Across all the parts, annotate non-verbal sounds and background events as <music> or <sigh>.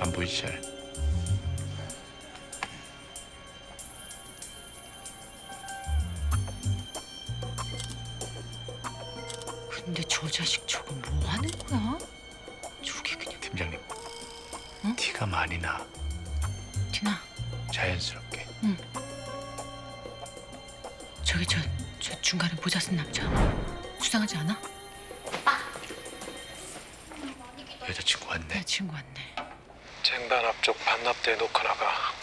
안 보이지 잘. 근데 저 자식 저거 뭐 하는 거야? 저게 그냥 팀장님. 응? 티가 많이 나. 티나 자연스럽게. 저기 저, 저 중간에 모자 쓴 남자 수상하지 않아? 여자친구 왔네. 내 친구 왔네 쟁반 앞쪽 반납대에 놓고 나가.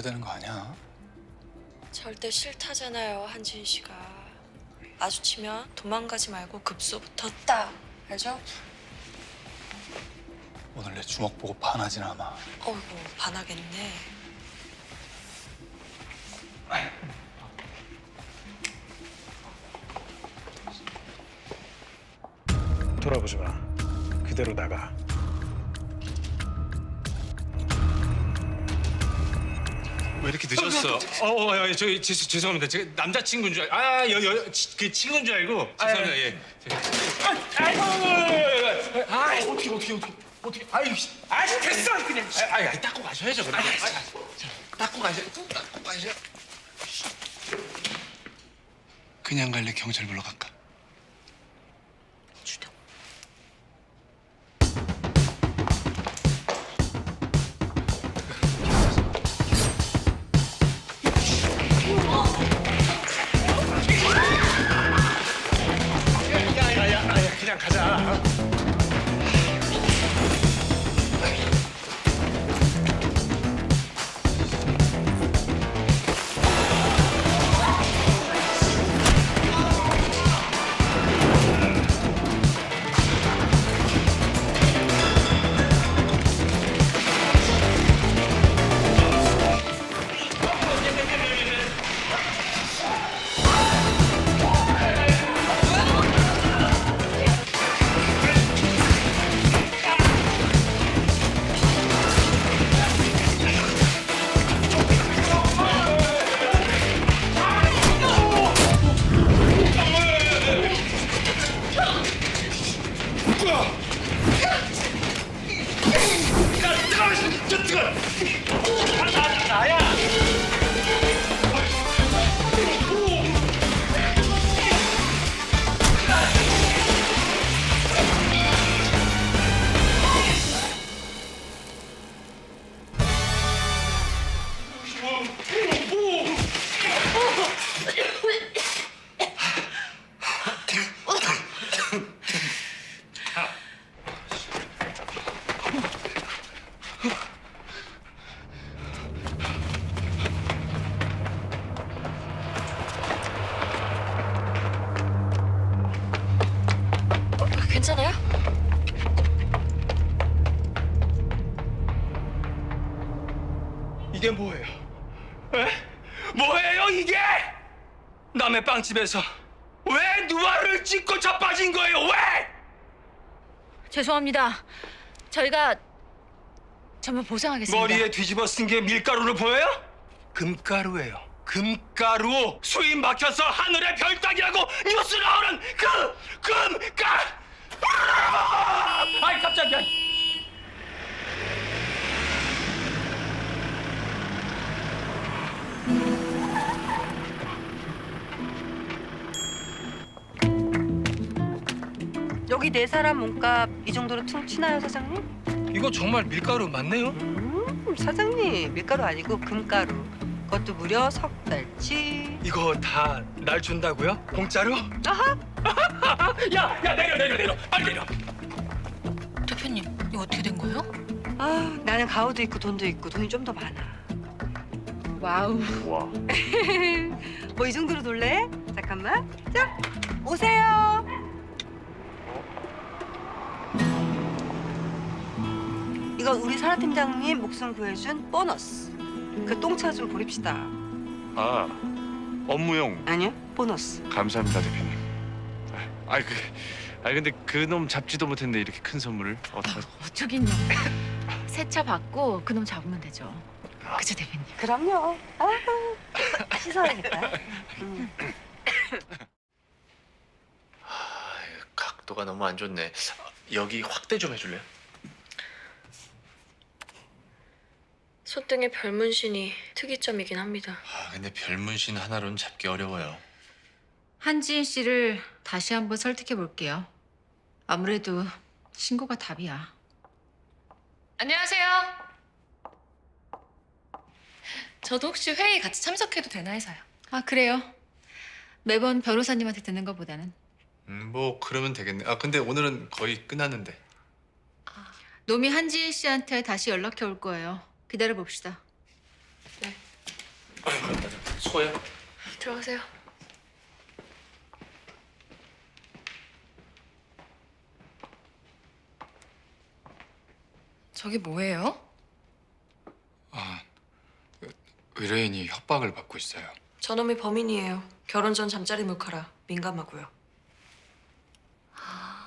불러야 되는 거 아니야? 절대 싫다잖아요, 한진 씨가. 마주치면 도망가지 말고 급소부터 딱. 알죠? 오늘 내 주먹 보고 반하진 않아. 어이구, 반하겠네. 돌아보지 마. 그대로 나가. 왜 이렇게 늦었어? 어, 어, 어, 저기 죄, 죄송합니다. 제가 남자친구인 줄 알, 아, 여, 여, 치- 그 친구인 줄 알고. 죄송합니다. 예. 아, 아이고, 아, 어떻게, 어떻게, 어떻게, 어떻게, 아유, 씨. 아, 됐어, 그냥. 아, 아, 아, 닦고 가셔야죠, 그럼. 아, 자, 닦고 가셔, 닦고 가셔. 그냥 갈래 경찰 불러 갈까? 이게 뭐예요? 에? 뭐예요, 이게? 남의 빵집에서 왜 누아를 찍고 자빠진 거예요? 왜? 죄송합니다 저희가 전부 보상하겠습니다 머리에 뒤집어 쓴 게 밀가루로 보여요? 금가루예요. 금가루 수입 막혀서 하늘의 별 따기라고 뉴스 나오는 그 금가. 아! 아이 깜짝이야. 여기 네 사람 몸값 이 정도로 퉁치나요 사장님? 이거 정말 밀가루 맞네요? 음, 사장님 밀가루 아니고 금가루 그것도 무려 석 달치 이거 다 날 준다고요? 공짜로? 아하 <laughs> 야, 야 내려 내려 내려 빨리 내려. 대표님 이거 어떻게 된 거예요? 아 나는 가오도 있고 돈도 있고 돈이 좀 더 많아 와우 <laughs> 뭐이 정도로 놀래? 잠깐만 자 오세요 이건 우리 사라 팀장님 목숨 구해준 보너스. 그 똥차 좀 버립시다. 아 업무용 아니요, 보너스. 감사합니다 대표님. 아, 아이 그, 아 근데 그놈 잡지도 못했는데 이렇게 큰 선물을 어떡? 어쩌긴요. 새차 받고 그놈 잡으면 되죠. 그죠 대표님? 그럼요. 아유, 씻어야겠다. 음. 아, 각도가 너무 안 좋네. 아, 여기 확대 좀 해줄래요? 손등에 별 문신이 특이점이긴 합니다. 아 근데 별문신 하나로는 잡기 어려워요. 한지인 씨를 다시 한번 설득해 볼게요. 아무래도 신고가 답이야. 안녕하세요. 저도 혹시 회의 같이 참석해도 되나 해서요. 아 그래요? 매번 변호사님한테 듣는 것보다는 음, 뭐 그러면 되겠네. 아 근데 오늘은 거의 끝났는데. 놈이 한지인 씨한테 다시 연락해 올 거예요. 기다려 봅시다. 수고해요. 들어가세요. 저게 뭐예요? 아, 그 의뢰인이 협박을 받고 있어요. 저놈이 범인이에요. 결혼 전 잠자리 몰카라 민감하고요. 아,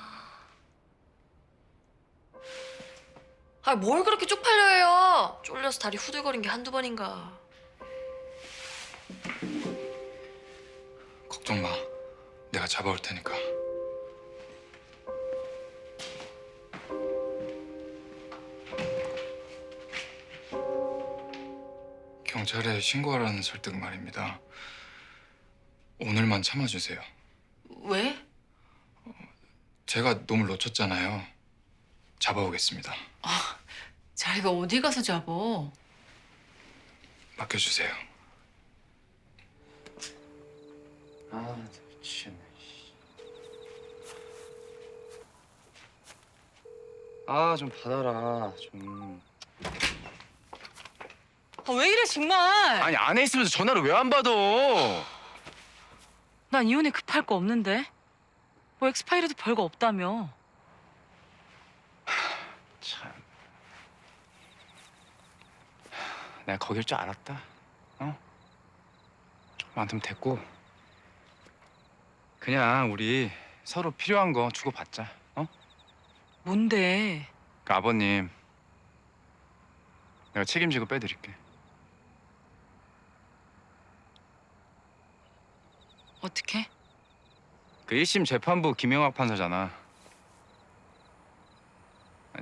뭘 그렇게 쪽팔려 해요? 쫄려서 다리 후들거린 게 한두 번인가. 걱정 마. 내가 잡아올 테니까. 경찰에 신고하라는 설득 말입니다. 오늘만 참아주세요. 왜? 제가 놈을 놓쳤잖아요. 잡아오겠습니다. 자기가 어디 가서 잡어? 맡겨주세요. 아 미치겠네. 아 좀 받아라 좀. 아, 왜 이래 정말? 아니 안에 있으면서 전화를 왜 안 받아? 난 이혼에 급할 거 없는데. 뭐 엑스파일에도 별거 없다며. 내가 거길 줄 알았다. 어? 아무튼 됐고. 그냥 우리 서로 필요한 거 주고 받자. 어? 뭔데? 그 아버님. 내가 책임지고 빼드릴게. 어떻게? 그 1심 재판부 김영학 판사잖아.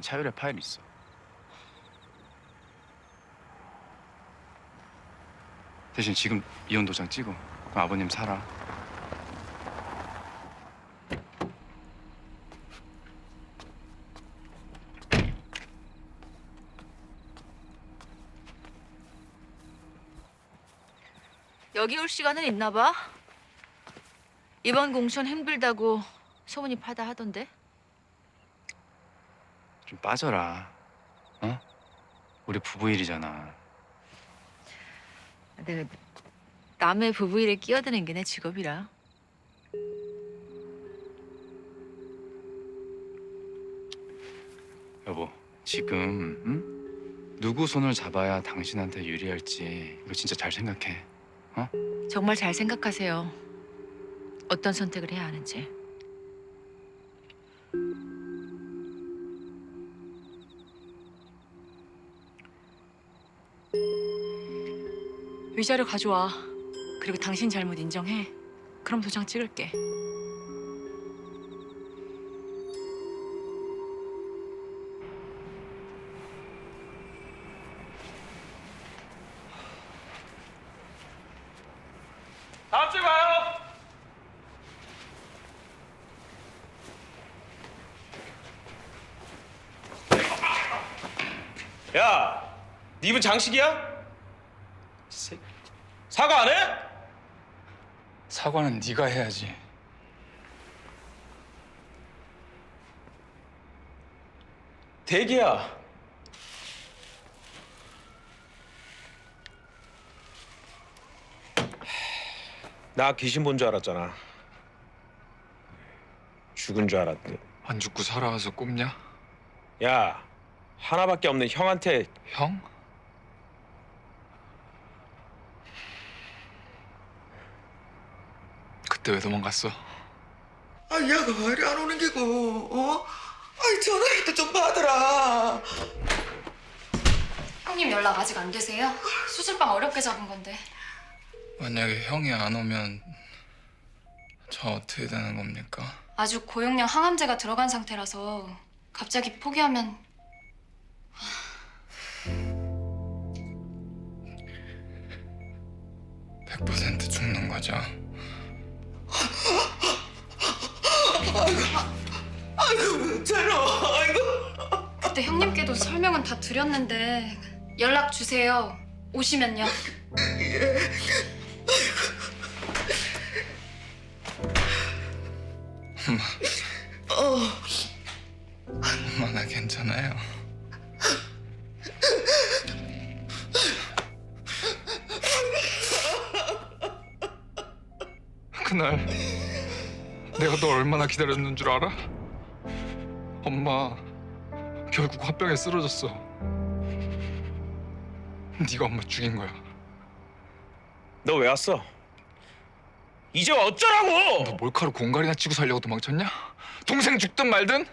차율에 파일 있어. 대신 지금 이혼 도장 찍어. 그럼 아버님 살아. 여기 올 시간은 있나 봐. 이번 공천 힘들다고 소문이 파다 하던데. 좀 빠져라. 어? 우리 부부 일이잖아. 내가 남의 부부 일에 끼어드는 게 내 직업이라. 여보, 지금 응? 누구 손을 잡아야 당신한테 유리할지 이거 진짜 잘 생각해. 정말 잘 생각하세요. 어떤 선택을 해야 하는지. 위자료 가져와. 그리고 당신 잘못 인정해. 그럼 도장 찍을게. 다음 주에 봐요. 야, 네 입은 장식이야? 사과 안 해? 사과는 네가 해야지. 대기야. 나 귀신 본 줄 알았잖아. 죽은 줄 알았대. 안 죽고 살아와서 꼽냐? 야, 하나밖에 없는 형한테 형? 그때 왜 도망갔어? 아, 야가 왜 이리 안 오는 게고, 어? 아이, 전화라도 좀 받으라. 형님 연락 아직 안 되세요? 수술방 어렵게 잡은 건데. 만약에 형이 안 오면 저 어떻게 되는 겁니까? 아주 고용량 항암제가 들어간 상태라서 갑자기 포기하면 100% 죽는 거죠. 아이고, 제로, 아이고. 그때 형님께도 설명은 다 드렸는데 연락 주세요. 오시면요. 엄마 나 괜찮아요. 그날 내가 너 얼마나 기다렸는 줄 알아? 엄마 결국 화병에 쓰러졌어. 네가 엄마 죽인 거야. 너 왜 왔어? 이제 어쩌라고? 너 몰카로 공갈이나 치고 살려고 도망쳤냐? 동생 죽든 말든?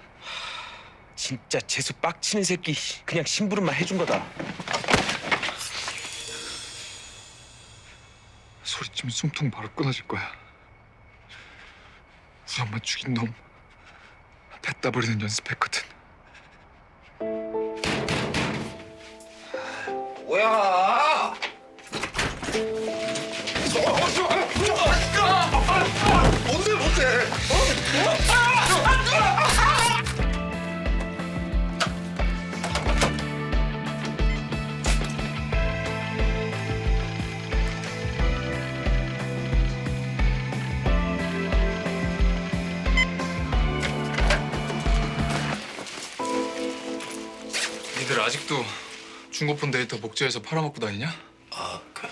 진짜 재수 빡치는 새끼 그냥 심부름만 해준 거다. 소리치면 숨통 바로 끊어질 거야. 엄마 죽인 놈 뱉다 버리는 연습했거든. 뭐야? 니들 아직도 중고폰 데이터 목재에서 팔아먹고 다니냐? 아, 그...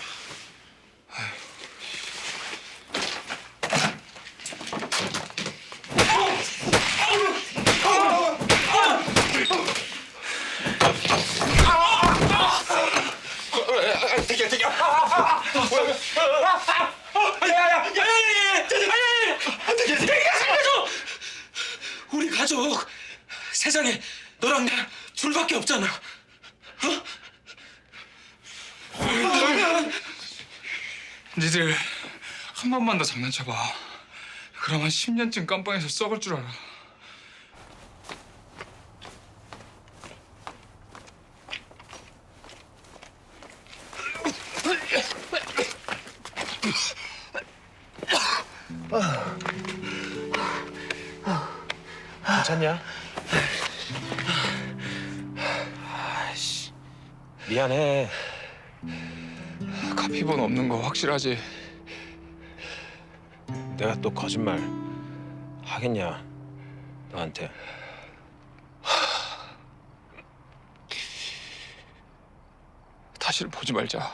우리 가족 세상에 너랑 나 둘밖에 없잖아. 니들 한 번만 더 장난쳐봐. 그럼 한 10년쯤 깜빵에서 썩을 줄 알아. 괜찮냐? 미안해. 카피본 없는 거 확실하지? 내가 또 거짓말 하겠냐? 너한테. 다시는 보지 말자.